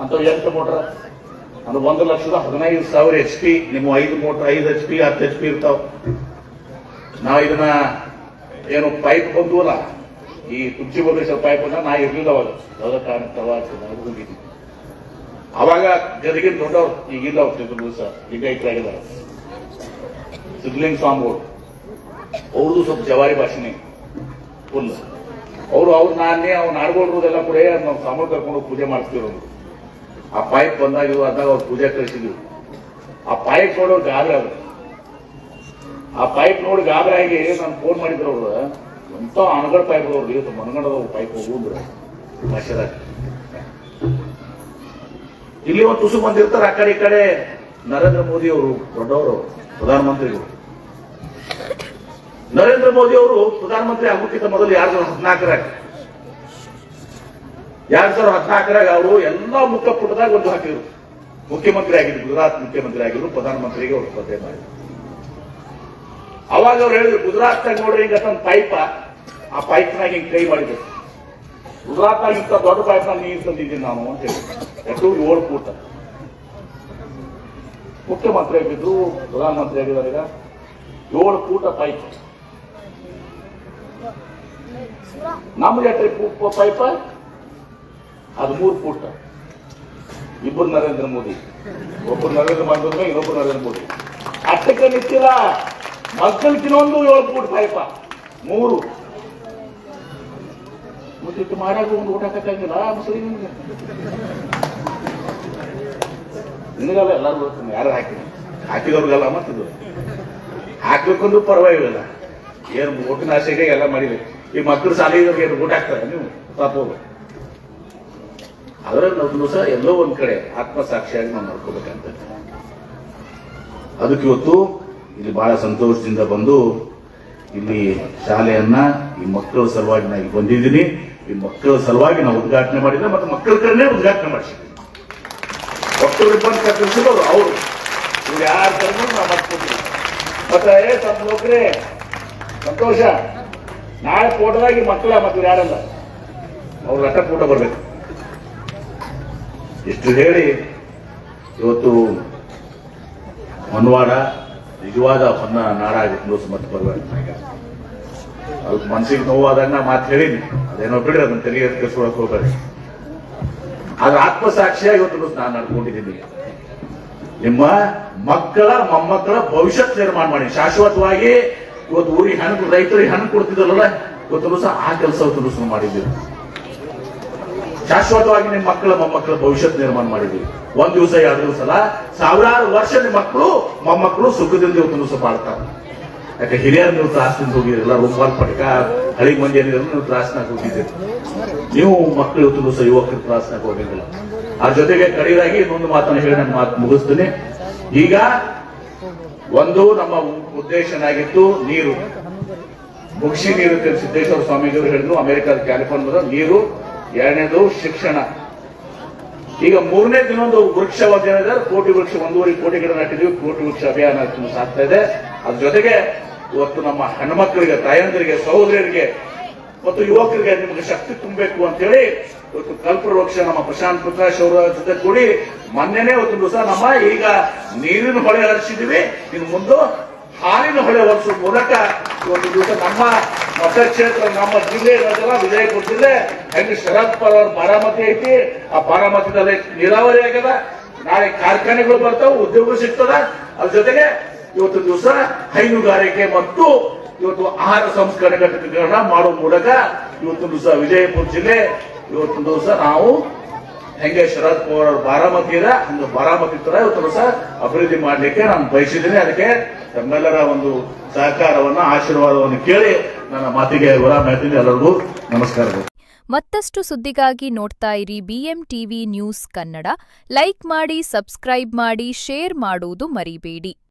ಅಂತ ಎಂಟು ಮೋಟರ್ ಅಂದ್ರೆ ಒಂದು ಲಕ್ಷದ ಹದಿನೈದು ಸಾವಿರ ಎಚ್ ಪಿ ನಿಮ್ಮ ಐದು ಮೋಟರ್ ಐದು ಎಚ್ ಪಿ ಹತ್ತು ಎಚ್ ಪಿ ಇರ್ತಾವ. ನಾವು ಇದನ್ನ ಏನು ಪೈಪ್ ಬಂದುವಲ್ಲ ಈ ಕುಚ್ಚಿ ಬದಲಿಸೋ ಪೈಪ್ ಅನ್ನ ನಾ ಇರ್ಲಿಲ್ಲ ಅವಾಗ. ಯಾವ್ದೋ ಕಾರಣಕ್ಕೆ ಅವಾಗ ಗದಗಿನ ದೊಡ್ಡವ್ರು, ಈಗಿಲ್ಲ ಅವ್ರು ಸರ್ ಈಗ ಇಟ್ಟಾಗಿದ್ದಾರೆ ಸಿದ್ಧಲಿಂಗ ಸ್ವಾಮಿಗಳು. ಅವ್ರದ್ದು ಸ್ವಲ್ಪ ಜವಾರಿ ಭಾಷಣೆ ಫುಲ್. ಅವರು ಅವ್ರು ನಾನೇ ಅವ್ರು ನಾಡ್ಗೊಳ್ರೋದೆಲ್ಲ ಕೂಡ ನಾವು ಸಾಮಾನು ಕರ್ಕೊಂಡು ಪೂಜೆ ಮಾಡಿಸ್ತೀವಿ ಅವರು ಆ ಪೈಪ್ ಬಂದಾಗ ಆದಾಗ ಅವ್ರು ಪೂಜೆ ಕಳಿಸಿದ್ರು. ಆ ಪೈಪ್ ನೋಡೋರು ಗಾಬರಿ ಆದ್ರು ಆ ಪೈಪ್ ನೋಡಿ ಗಾಬರಿ ಆಗಿ ನಾನು ಫೋನ್ ಮಾಡಿದ್ರು ಅವ್ರು. ಎಂತ ಅನಗಡ ಪೈಪ್ ಅವ್ರು ಇವತ್ತು ಮನಗಡದ ಪೈಪ್ ಹೋಗುದ್ರು ಭಾಷೆದಾಗ ಇಲ್ಲಿ ಒಂದು ತುಸು ಬಂದಿರ್ತಾರೆ ಆ ಕಡೆ ಈ ಕಡೆ. ನರೇಂದ್ರ ಮೋದಿ ಅವರು, ದೊಡ್ಡವರು ಪ್ರಧಾನಮಂತ್ರಿಗಳು. ನರೇಂದ್ರ ಮೋದಿ ಅವರು ಪ್ರಧಾನಮಂತ್ರಿ ಆಗೋಕ್ಕಿಂತ ಮೊದಲು ಎರಡ್ ಸಾವಿರದ ಹದಿನಾಲ್ಕರಾಗ? ಎರಡ್ ಸಾವಿರದ ಹದಿನಾಲ್ಕರಾಗ ಅವರು ಎಲ್ಲ ಮುಖ ಪುಟದಾಗ ಒಂದು ಹಾಕಿದ್ರು. ಮುಖ್ಯಮಂತ್ರಿ ಆಗಿದ್ರು, ಗುಜರಾತ್ ಮುಖ್ಯಮಂತ್ರಿ ಆಗಿದ್ರು, ಪ್ರಧಾನಮಂತ್ರಿಗೆ ಅವರು ಸ್ಪರ್ಧೆ ಮಾಡಿದ್ರು. ಅವಾಗ ಅವ್ರು ಹೇಳಿದ್ರು ಗುಜರಾತ್ ನೋಡ್ರಿ ಈಗ ಪೈಪ ಆ. ಪೈಪ್ನಾಗ ಹಿಂಗೆ ಕೈ ಮಾಡಿದ್ರು. ಗುಜರಾತ್ನಾಗ ಇಂಥ ದೊಡ್ಡ ಪೈಪ್ನಾಗ ನೀರು ತಂದಿದ್ದೀನಿ ನಾನು ಅಂತ ಹೇಳಿ ಎಷ್ಟು ಏಳು ಕೂಟ ಮುಖ್ಯಮಂತ್ರಿ ಆಗಿದ್ರು, ಪ್ರಧಾನಮಂತ್ರಿ ಆಗಿದ್ದಾರೆ ಈಗ. ಏಳು ಕೂಟ ಪೈಪ್ ನಮ್ಗೆ ಎಷ್ಟು ಪೈಪ? ಅದು ಮೂರು ಪೂಟ. ಇಬ್ಬರು ನರೇಂದ್ರ ಮೋದಿ. ಒಬ್ಬರು ನರೇಂದ್ರ ಮೋದಿ, ಇನ್ನೊಬ್ಬರು ನರೇಂದ್ರ ಮೋದಿ. ಅಷ್ಟಕ್ಕೆ ನಿಂತಿಲ್ಲ. ಮಕ್ಕಳಕ್ಕಿನ್ನೊಂದು ಏಳು ಫೂಟ್ ಪೈಪ. ಮೂರು. ಮತ್ತೆ ಮಾಡಾಗ ಒಂದು ಊಟ ಹಾಕಕ್ಕಾಗಿಲ್ಲ. ಸರಿ ನಿಮ್ಗೆ. ನಿನಗಲ್ಲ ಎಲ್ಲರೂ ಗೊತ್ತಿಲ್ಲ ಯಾರು ಹಾಕಿದ್ರು ಹಾಕಿದವ್ರಿಗಲ್ಲ ಮತ್ತಿದ್ರು ಹಾಕ್ಬೇಕಂದ್ರೂ ಪರವಾಗಿಲ್ಲ. ಏನು ಓಟಿನ ಆಸೆಗೆ ಎಲ್ಲ ಮಾಡಿದೆ. ಈ ಮಕ್ಕಳು ಶಾಲೆಗೆ ಊಟ ಹಾಕ್ತಾರೆ, ನೀವು ಪಾಪ ಅದರ ನಮ್ಮನ್ನು ಸಹ ಎಲ್ಲೋ ಒಂದ್ ಕಡೆ ಆತ್ಮಸಾಕ್ಷಿಯಾಗಿ ನಾವು ನೋಡ್ಕೋಬೇಕಂತ ಅದಕ್ಕೆ ಇವತ್ತು ಇಲ್ಲಿ ಬಹಳ ಸಂತೋಷದಿಂದ ಬಂದು ಇಲ್ಲಿ ಶಾಲೆಯನ್ನ ಈ ಮಕ್ಕಳ ಸಲುವಾಗಿ ನಾನು ಬಂದಿದ್ದೀನಿ. ಈ ಮಕ್ಕಳ ಸಲುವಾಗಿ ನಾವು ಉದ್ಘಾಟನೆ ಮಾಡಿದ್ರೆ ಮತ್ತೆ ಮಕ್ಕಳ ಕಡೆನೇ ಉದ್ಘಾಟನೆ ಮಾಡಿಸಿದ್ವಿ. ಮಕ್ಕಳು ಬಂದು ಕಟ್ಟಿಸಿದವರು ಅವರು. ಇವ್ರು ಯಾರು ಕರ್ಕೊಂಡು ನಾವು ಮಾಡ್ಕೊತೀವಿ. ಮತ್ತೆ ಸಂತೋಷರೇ ಸಂತೋಷ. ನಾಳೆ ಫೋಟೋದಾಗಿ ಮಕ್ಕಳ ಮಕ್ಕಳು ಯಾರಲ್ಲ? ಅವ್ರ ಲಟ್ಟ ಫೋಟೋ ಬರ್ಬೇಕು. ಇಷ್ಟು ಹೇಳಿ, ಇವತ್ತು ಹೊನ್ವಾಡ ನಿಜವಾದ ಹೊನ್ನ ನಾಡಾಗಿತ್ತು ಮತ್ತೆ ಬರ್ಬೇಕು ಅಲ್ಪ ಮನ್ಸಿಗೆ ನೋವಾದಾಗ ಮಾತು ಹೇಳಿನಿ ಅದೇನೋ ಬಿಡ್ರಿ, ಅದನ್ನ ತೆರಿಗೆ ಕೆಸ್ಕೊಳಕ್ ಹೋಗ್ಬೇಡಿ. ಆದ್ರೆ ಆತ್ಮಸಾಕ್ಷಿಯಾಗಿ ಇವತ್ತು ನಾನು ನಡ್ಕೊಂಡಿದ್ದೀನಿ. ನಿಮ್ಮ ಮಕ್ಕಳ, ಮೊಮ್ಮಕ್ಕಳ ಭವಿಷ್ಯತ್ ನಿರ್ಮಾಣ ಮಾಡಿ, ಶಾಶ್ವತವಾಗಿ ಇವತ್ತು ಊರಿಗೆ ಹಣ್ಣು ರೈತರಿಗೆ ಹಣ್ಣು ಕೊಡ್ತಿದ್ರಲ್ಲ ಇವತ್ತು ಸಹ ಆ ಕೆಲಸ ಸಹ ಮಾಡಿದ್ದೀವಿ. ಶಾಶ್ವತವಾಗಿ ನಿಮ್ಮ ಮಕ್ಕಳ ಮೊಮ್ಮಕ್ಕಳ ಭವಿಷ್ಯತ್ ನಿರ್ಮಾಣ ಮಾಡಿದ್ದೀವಿ. ಒಂದ್ ದಿವಸ, ಎರಡು ದಿವಸ ಅಲ್ಲ, ಸಾವಿರಾರು ವರ್ಷ ನಿಮ್ಮ ಮಕ್ಕಳು, ಮೊಮ್ಮಕ್ಕಳು ಸುಖದಿಂದ ಇವತ್ತು ದಿವಸ ಬಾಳ್ತಾರೆ. ಯಾಕೆ ಹಿರಿಯರು ನೀವು ತ್ರಾಸದಿಂದ ಹೋಗಿರಲ್ಲ ರೂಪಾಲ್ ಪಟಕ ಹಳಿ ಮಂದಿ ಏನಿದ್ರು ನೀವು ತ್ರಾಸನಾಗ ಹೋಗಿದ್ದೀರಿ. ನೀವು ಮಕ್ಕಳು ಇವತ್ತು ದಿವಸ ಯುವಕರು ತ್ರಾಸನಾಗ ಹೋಗಿರಲಿಲ್ಲ ಆ ಜೊತೆಗೆ ಕಡೆಯದಾಗಿ ಇನ್ನೊಂದು ಮಾತನ್ನು ಹೇಳಿ ನನ್ನ ಮಾತು ಮುಗಿಸ್ತೀನಿ. ಈಗ ಒಂದು ನಮ್ಮ ಉದ್ದೇಶನಾಗಿತ್ತು ನೀರು. ಮುಗಿಸಿ ನೀರು ಸಿದ್ದೇಶ್ವರ ಸ್ವಾಮೀಜಿಯವರು ಹೇಳಿದ್ರು ಅಮೆರಿಕದ ಕ್ಯಾಲಿಫೋರ್ನಿಯಾದ ನೀರು. ಎರಡನೇದು ಶಿಕ್ಷಣ. ಈಗ ಮೂರನೇ ದಿನೊಂದು ವೃಕ್ಷ ಏನಿದೆ, ಕೋಟಿ ವೃಕ್ಷ, ಒಂದೂವರೆ ಕೋಟಿ ಗಿಡ ನಟ್ಟಿದ್ವಿ ಕೋಟಿ ವೃಕ್ಷ ಅಭಿಯಾನ ಸಾಗ್ತಾ ಇದೆ. ಅದ್ರ ಜೊತೆಗೆ ಇವತ್ತು ನಮ್ಮ ಹೆಣ್ಮಕ್ಳಿಗೆ, ತಾಯಂದಿರಿಗೆ, ಸಹೋದರಿಯರಿಗೆ ಮತ್ತು ಯುವಕರಿಗೆ ನಿಮಗೆ ಶಕ್ತಿ ತುಂಬಬೇಕು ಅಂತ ಹೇಳಿ ಇವತ್ತು ಕಲ್ಪವೃಕ್ಷ ನಮ್ಮ ಪ್ರಶಾಂತ್ ಪ್ರಕಾಶ್ ಅವರ ಜೊತೆ ಕೂಡಿ ಮೊನ್ನೆನೇ ಒಂದು ದಿವಸ ನಮ್ಮ ಈಗ ನೀರಿನ ಹೊಳೆ ಹರಿಸಿದೀವಿ ಇನ್ನು ಮುಂದೆ ಹಾಲಿನ ಹೊಳೆ ಹೊರಿಸುವ ಮೂಲಕ ಒಂದು ದಿವಸ ನಮ್ಮ ಮತಕ್ಷೇತ್ರ, ನಮ್ಮ ಜಿಲ್ಲೆ ಇರೋದಲ್ಲ ವಿಜಯಪುರ ಜಿಲ್ಲೆ ಹೆಂಗೆ ಶರದ್ ಪವಾರ್ ಬಾರಾಮತಿ ಐತಿ, ಆ ಬಾರಾಮತಿದಲ್ಲಿ ನೀರಾವರಿ ಆಗ್ಯದ. ನಾಳೆ ಕಾರ್ಖಾನೆಗಳು ಬರ್ತಾವ ಉದ್ಯೋಗ ಸಿಗ್ತದ. ಅದ್ರ ಜೊತೆಗೆ ಇವತ್ತು ದಿವಸ ಹೈನುಗಾರಿಕೆ ಮತ್ತು ಇವತ್ತು ಆಹಾರ ಸಂಸ್ಕರಣೆ ಘಟಕಗಳನ್ನ ಮಾಡುವ ಮೂಲಕ ಇವತ್ತು ದಿವಸ ವಿಜಯಪುರ ಜಿಲ್ಲೆ, ಇವತ್ತು ದಿವಸ ನಾವು ಹೆಂಗೆ ಶರದ್ ಪವಾರ್ ಅವ್ರು ಬಾರಾಮತಿ ಇದೆ ಹಂಗೆ ಬಾರಾಮತಿ ತರ ಇವತ್ತು ಸಹ ಅಭಿವೃದ್ಧಿ ಮಾಡಲಿಕ್ಕೆ ನಾನು ಬಯಸಿದ್ದೀನಿ. ಅದಕ್ಕೆ ತಮ್ಮೆಲ್ಲರ ಒಂದು ಸಹಕಾರವನ್ನ, ಆಶೀರ್ವಾದವನ್ನು ಕೇಳಿ ನನ್ನ ಮಾತಿಗೆ ವಿರಾಮ ಹೇಳ್ತೀನಿ. ಎಲ್ಲರಿಗೂ ನಮಸ್ಕಾರಗಳು. ಮತ್ತಷ್ಟು ಸುದ್ದಿಗಾಗಿ ನೋಡ್ತಾ ಇರಿ BM TV news Kannada. Like ಮಾಡಿ, ಸಬ್ಸ್ಕ್ರೈಬ್ ಮಾಡಿ, ಶೇರ್ ಮಾಡುವುದು ಮರಿಬೇಡಿ.